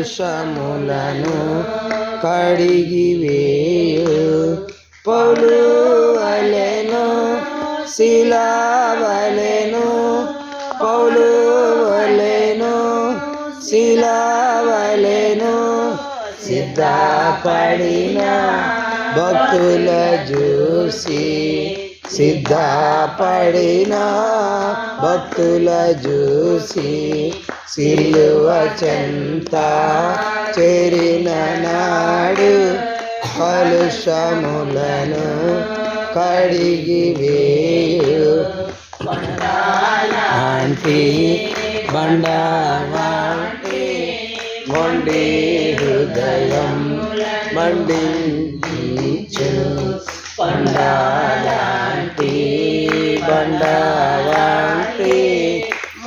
కలుషములను కడిగివేయు. పొలు అలెను శిలావలెను పౌలు వలెను శిలావలెను సిద్ధపడిన భక్తుల చూసి సిద్ధపడిన భక్తుల చూసి సిలువ చెంత చేరిన నాడు కలుషములను కడిగి వేయు. ఆంటీ బండవాంటి మొండి హృదయం మండించు. పండా బండవాంటి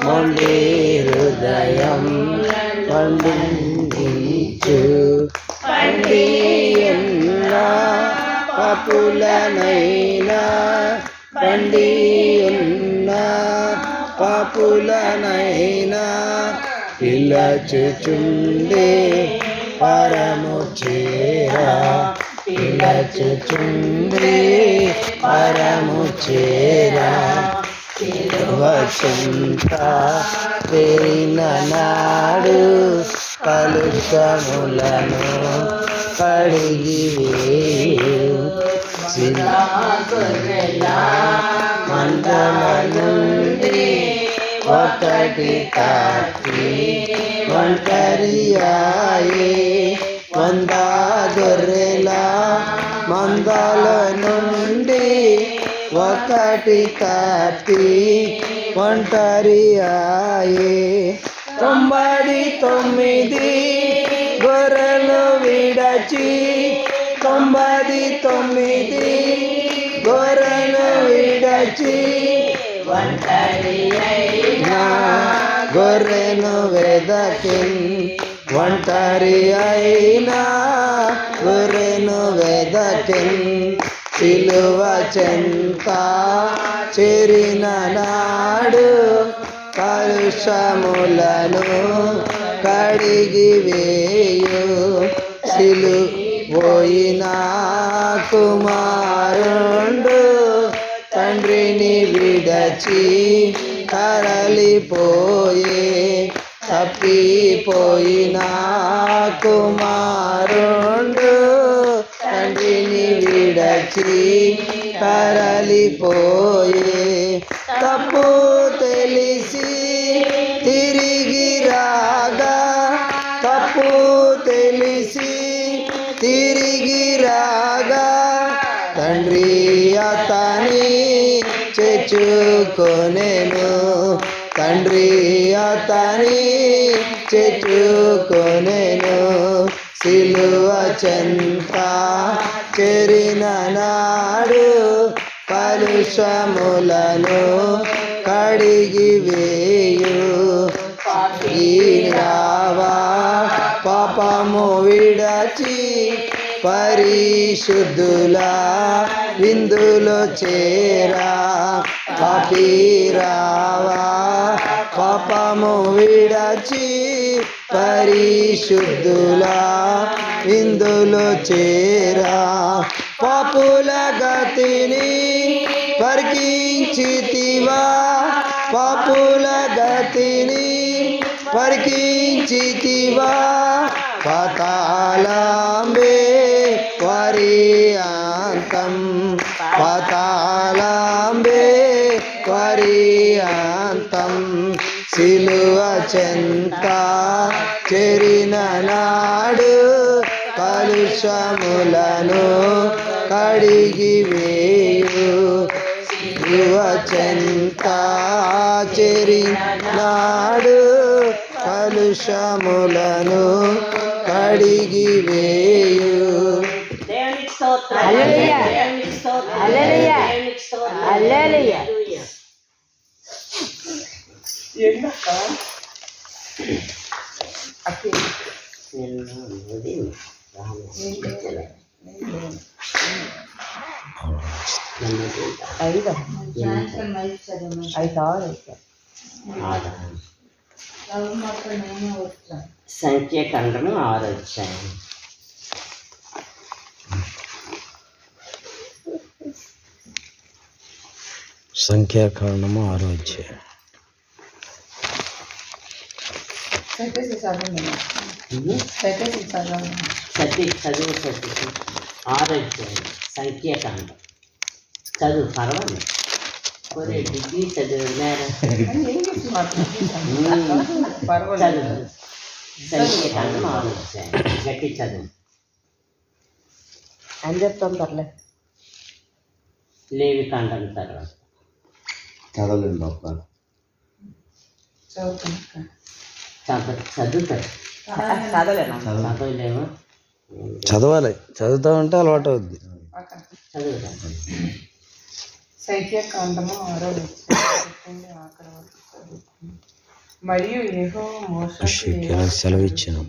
మొండి హృదయం మండించు పండి ఎన్నా పాపులనైనా. పండి ఉన్న పాపులనైనా. పిలచుచుండే పరము చేరా. పిలచుచుండే పరము చేరా వసంత తేరిన నాడు కలుషములను కడిగి మందమనుండి నుండి ఒకటి తాకి ఒంటరియాయే వంద గొర్రెల మందల నుండి ఒకటి తప్పి ఒంటరి ఆయే తొంభై తొమ్మిది గొర్రెలు విడచి తొంభై తొమ్మిది గొర్రెలు విడచి నా గొర్రెను వెదకిన్ ఒంటరి అయినా గురును వెదకిన్ సిలువ చెంత చేరిన నాడు కలుషములను కడిగి వేయు సిలు పోయిన కుమారుండు తండ్రిని విడచి తరలిపోయే తప్పిపోయిన కుమారుండు తండ్రిని విడచి తరలిపోయే. తప్పు తెలిసి తిరిగి రాగా తప్పు తెలిసి తిరిగి రాగా తండ్రి అతని చేర్చుకొనెను. తండ్రి అతని చెట్టుకొనెను సిలువ చెంత చేరిన నాడు పరుషములను కడిగి వేయు. రావా పాపము విడచి పరిశుద్ధుల విందులో చేరా. పాపీరావా పాపము విడచి పరిశుద్ధులా ఇందులో చేరా. పాపుల గతిని పరికించితివా. పాపుల గతిని పరికించితివా. పతాళంబే వరియాంతం పతాళంబే వరియాంతం సిలువ చెంతా చెరిన నాడు కలుషములను కడిగి వేయు. సిలువ చెంత చెరిన నాడు కలుషములను కడిగి వేయు. దేవునికి ఐదు ఐదు ఆరు సంఖ్యాఖండము ఆరు అధ్యాయం. సంఖ్యాకాండము ఆరో అధ్యాయం ఇది సతీ చదువు సతీ ఆరు అధ్యాయం సంఖ్యాకాండం చదువు పర్వాలేదు ఒరే డిగ్రీ చదివారా చదువు సంఖ్యాకాండం ఆరు అధ్యాయం గట్టి చదువు అని చెప్తాం పర్లే లేవి కాండం తర్వాత చదవలేను బాబా చదువు చదువుతారు చదవలేనా. చదవలేము? చదవాలి. చదువుతా. ఉంటే అలవాటు అవుద్ది సెలవు ఇచ్చాను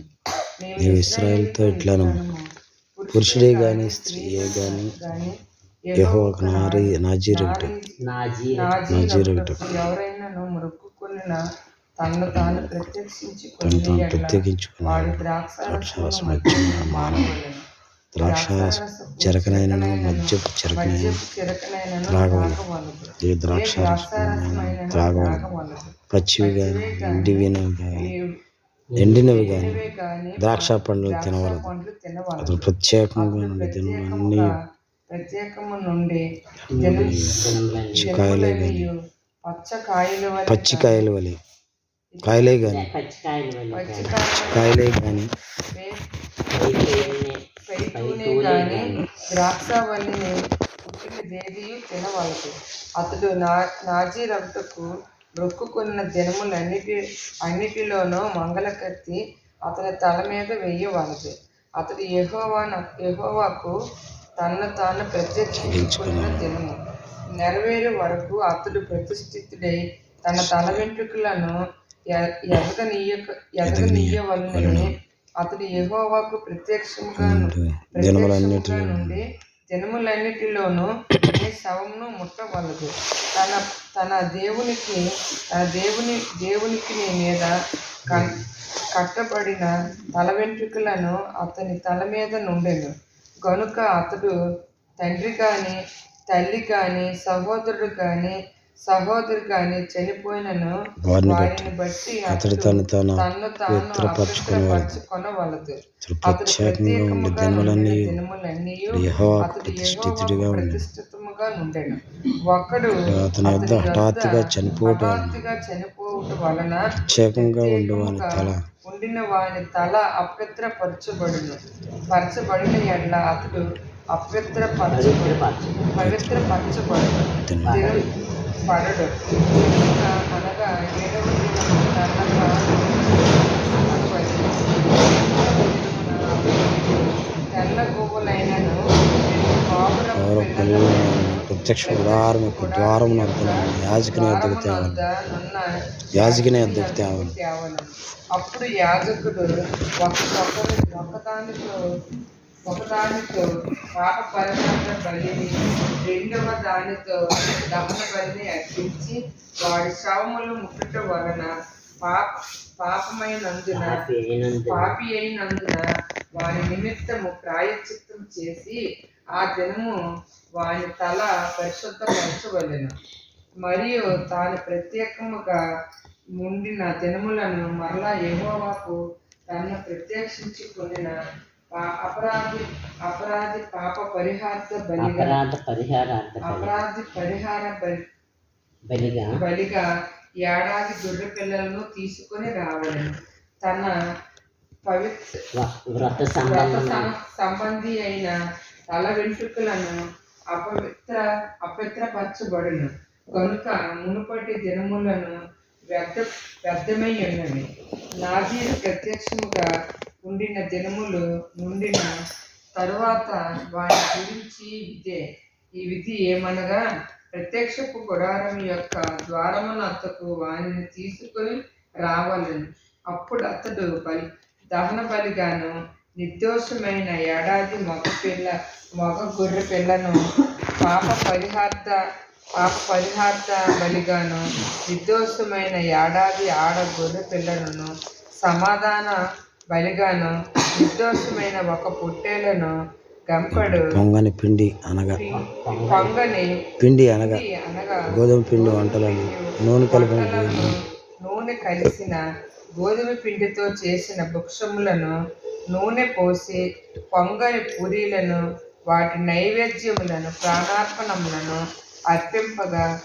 నీవు ఇస్రాయేల్తో ఇట్లాను పురుషుడే గాని స్త్రీయే గాని యహో నారీ నాజీరుడు నాజీ నాజీరుడు ఎవరైనాను మొక్కుకొనిన తనను తాను ప్రత్యక్షించి తను తాను వాడు ప్రత్యేకించుకున్నాడు ద్రాక్షారసము మధ్య మానవలను ద్రాక్ష చెరకనైనను మద్యపు చెరకనైన చిరకనైనను త్రాగవలెను. త్రాగవలదు. ఏ ఏ ద్రాక్షారసమైనను ద్రాక్షారసమైనను త్రాగవలెను త్రాగవలదు. పచ్చివి గాని ఎండివినవి గాని ఏ ఎండినవి గాని ద్రాక్ష పండ్లు ద్రాక్ష తినవలదు. అతను ప్రత్యేకంగా నుండి ప్రత్యేకముగా ప్రత్యేకము నుండి జనం చికాయలే గాని జనములనియు పచ్చ కాయల వలె పచ్చి కాయలు వలె కాయలే. గాని. ద్రాక్షవల్లిని పుట్టిన దేవియు తినవలదు. అతడు నా నాజీ రక్తకు మొక్కుకున్న దినములన్నిటి అన్నిటిలోనూ మంగళకత్తి అతని తల మీద వేయవలదు. అతడు యెహోవా యెహోవాకు తన్ను తాను ప్రత్యేకించుకున్న దినము. నెరవేరే వరకు అతడు ప్రతిష్ఠితుడై తన తల వెంట్రుకలను ఎదగనీయవలనని అతడు యెహోవాకు నుండి జనములన్నిటిలోనూ శవమును ముట్టవలదు. తన తన దేవునికి తన దేవుని దేవునికి మీద కట్టబడిన తల వెంట్రుకలను అతని తల మీద నుండెను. గనుక అతడు తండ్రి కానీ తల్లి కానీ సహోదరుడు కానీ సహోదరు కానీ చనిపోయినను వారిని బట్టి అతడు తను తాను అతడు ప్రత్యేకంగా ఉండి దినములన్నీ ప్రతిష్ఠితుడిగా ఉండెను. ఒకడు అతని వద్ద హఠాత్తుగా చనిపోవటం వలన హఠాత్తుగా చనిపోవుట వలన ప్రత్యేకంగా ఉండు వాని తల. ఉండిన వాని తల అపవిత్రపరచబడును. పరచబడిన ఎడ్ల అతడు పవిత్రపరచబడు దినం పడడు. అనగా తెల్ల పిల్లలను ప్రత్యక్ష గుడారం యొక్క ద్వారం యాజకుని వద్దకు తేవాలి. యాజకుని వద్దకు తేవాలి. అప్పుడు యాజకుడు ఒక్కొక్కరు ఒకదానితో ఒకదానితో పాప పరిహార బలిని రెండవ దానితో దహన బలిని అర్పించి వాడి శవములు ముట్టుట వలన పాప పాపమైనందున పాపి అయినందున. వారి నిమిత్తము ప్రాయశ్చిత్తం చేసి ఆ దినము వాని తల పరిశుద్ధపరచవలెను. మరియు తాను ప్రత్యేకముగా ఉండిన దినములను మరలా యెహోవాకు తను ప్రత్యక్షించుకున్న అపరాధి అపరాధి పాప పరిహార్థ బలిగా అపరాధ పరిహారార్థ బలి. అపరాధి పరిహార బలి బలిగా. బలిగా ఏడాది గొర్రె పిల్లలను తీసుకొని రావలను తన పవిత్ర వ్రత సంబంధం. అయిన తల వెంట్రుకలను అపవిత్ర అపవిత్రపరచబడును. కనుక మునుపటి దినములను వ్యర్థ వ్యర్థమై ఉన్నవి. నాజీ ప్రత్యక్షముగా ఉండిన దినములు నుండిన తరువాత వారి గురించి ఇదే ఈ విధి ఏమనగా ప్రత్యక్షపు గుడారం యొక్క ద్వారమునత్తకు వారిని తీసుకొని రావాలని. అప్పుడు అతడు బలి దహన బలిగాను నిర్దోషమైన ఏడాది మగ పిల్ల మగ గొర్రె పిల్లను పాప పరిహార్థ పాప పరిహార్థ బలిగాను నిర్దోషమైన ఏడాది ఆడ గొర్రె పిల్లలను సమాధాన బలిగాను నిర్దోషమైన ఒక పొట్టేలను గంపడు. పొంగని పిండి అనగా పొంగని పిండి అనగా గోధుమ పిండి వంటలను నూనె కలిపిన నూనె కలిసిన గోధుమ పిండితో చేసిన భక్షములను నూనె పోసి పొంగని పూరీలను వాటి నైవేద్యములను ప్రాణార్పణములను అర్పింపగా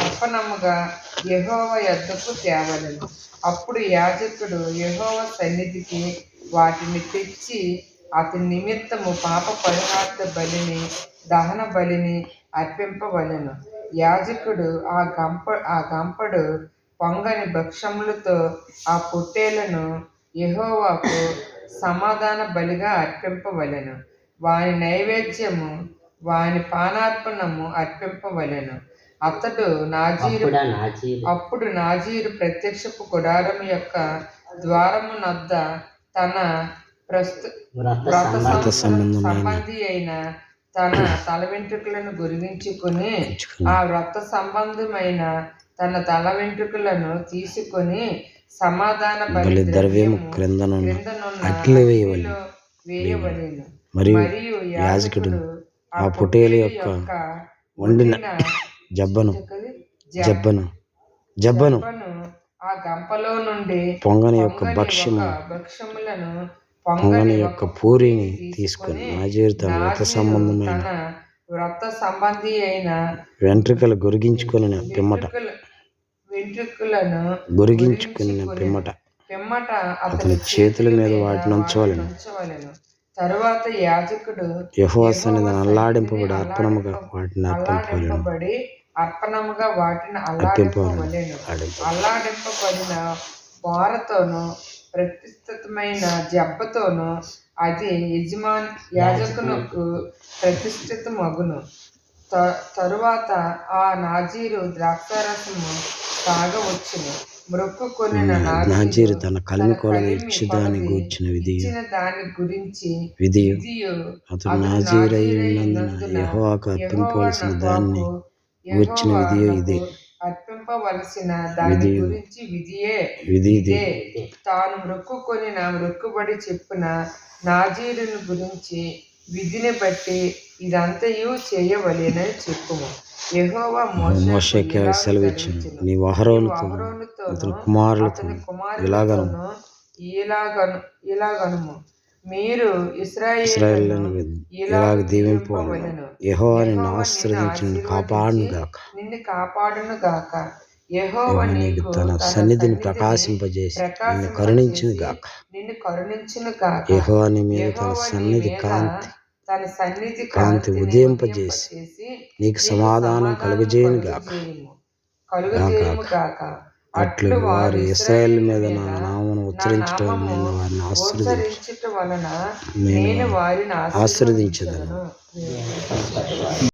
అర్పణముగా యహోవ యొద్దకు తేవలను. అప్పుడు యాజకుడు యహోవ సన్నిధికి వాటిని తెచ్చి అతని నిమిత్తము పాప పరిహార్థ బలిని దహన బలిని అర్పింపవలెను. యాజకుడు ఆ గంప ఆ గంపడు పొంగని భక్షములతో ఆ పొట్టేలను యహోవాకు సమాధాన బలిగా అర్పింపవలెను. వారి నైవేద్యము వాని పానార్పణము అర్పింపవలెను. అతడు నాజీరు అప్పుడా నాజీరు. ప్రత్యక్షపు గుడారం యొక్క ద్వారము నద్ద తన ప్రస్తు వ్రత వ్రత సంబంధ అయిన తన తల వెంట్రుకలను గురిగించుకొని ఆ వ్రత సంబంధమైన తన తల వెంట్రుకలను తీసుకొని సమాధాన క్రిందనున్న వేయవలెను. మరియు యాజకుడు ఆ పొట్టేలు యొక్క వండిన జబ్బను జబ్బను జబ్బను ఆ గంపలో నుండి పొంగని యొక్క భక్ష్యము భక్ష్యములను పొంగని యొక్క పూరిని తీసుకొని నాజీరు తన వ్రత సంబంధమైన వ్రత సంబంధి అయిన వెంట్రుకలు గొరిగించుకొని పిమ్మట. వెంట్రుకల- వెంట్రుకలను గొరిగించుకున్న పిమ్మట. పిమ్మట అతని చేతుల మీద వాటిని ఉంచవలెను తరువాత యాజకుడు యెహోవా సన్నిధిని అల్లాడింపబడి అర్పణముగా వాటిని అల్లాడింపబడి అర్పణముగా వాటిని అర్పింప- అల్లాడింపబడిన. బారతోను ప్రతిష్ఠితమైన జబ్బతోను అది యజమాని యాజకునకు ప్రతిష్ఠిత మగును తరువాత ఆ నాజీరు ద్రాక్షారసము తాగవచ్చును. నాజీరు తన కలిమి కొలది ఇచ్చి దాని గూర్చిన విధి విధియు. అతడు నాజీరై ఉన్నందున యెహోవాకు అర్పింపవలసిన దాన్ని గూర్చిన విధియు ఇదే. అర్పింపవలసిన దాని విధియు. గురించి విధియే. విధి తాను మొక్కుకొని నా మొక్కుబడి చెప్పున నాజీరుని గురించి విధిని బట్టి ఇదంతయు చేయవలెనని చెప్పుము. మోషేకు సెలవిచ్చెను. నీ అహరోనుతోను అతని కుమారులతో ఇలాగను. ఇలాగను ఇలాగనుము. మీరు ఇస్రాయేళ్ళను ఇలాగ దీవింపవలను యెహోవా నిన్ను ఆశీర్వదించి నిన్ను కాపాడును గాక నిన్ను కాపాడును గాక నీకు తన సన్నిధిని ప్రకాశింపజేసి నిన్ను కరుణించును గాక నిన్ను కరుణించును గాక యెహోవా నీ మీద తన సన్నిధి కాంతి తన సన్నిధి కాంతి ఉదయింపజేసి నీకు సమాధానం కలుగజేయును గాక. గాక. అట్లు వారు ఇస్రాయేల్ మీద నా నామను ఉచ్చరించటం వలన నేను వారిని ఉచ్చరించటం వలన నేను వారిని ఆశీర్వదించదను.